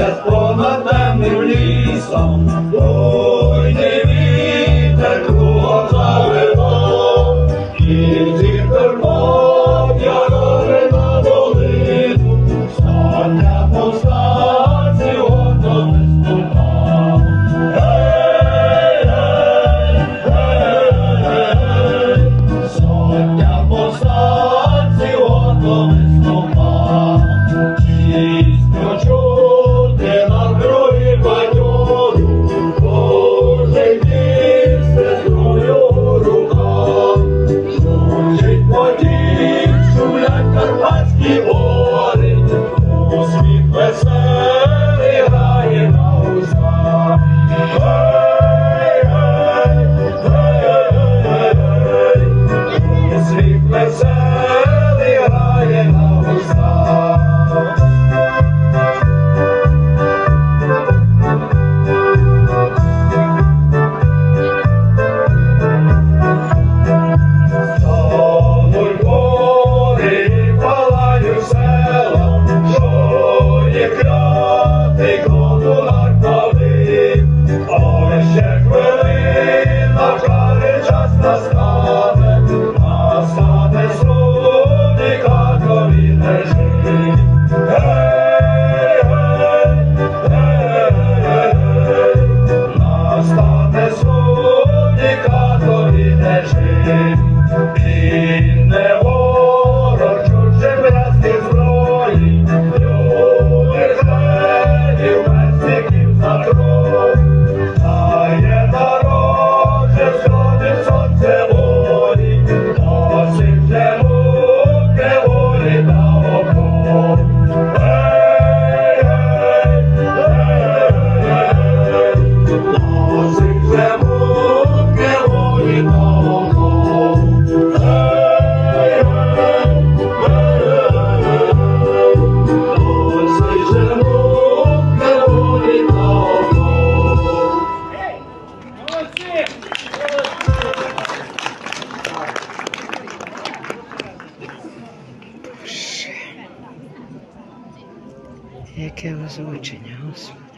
das. Yehovah. Яке озвучення, Господи.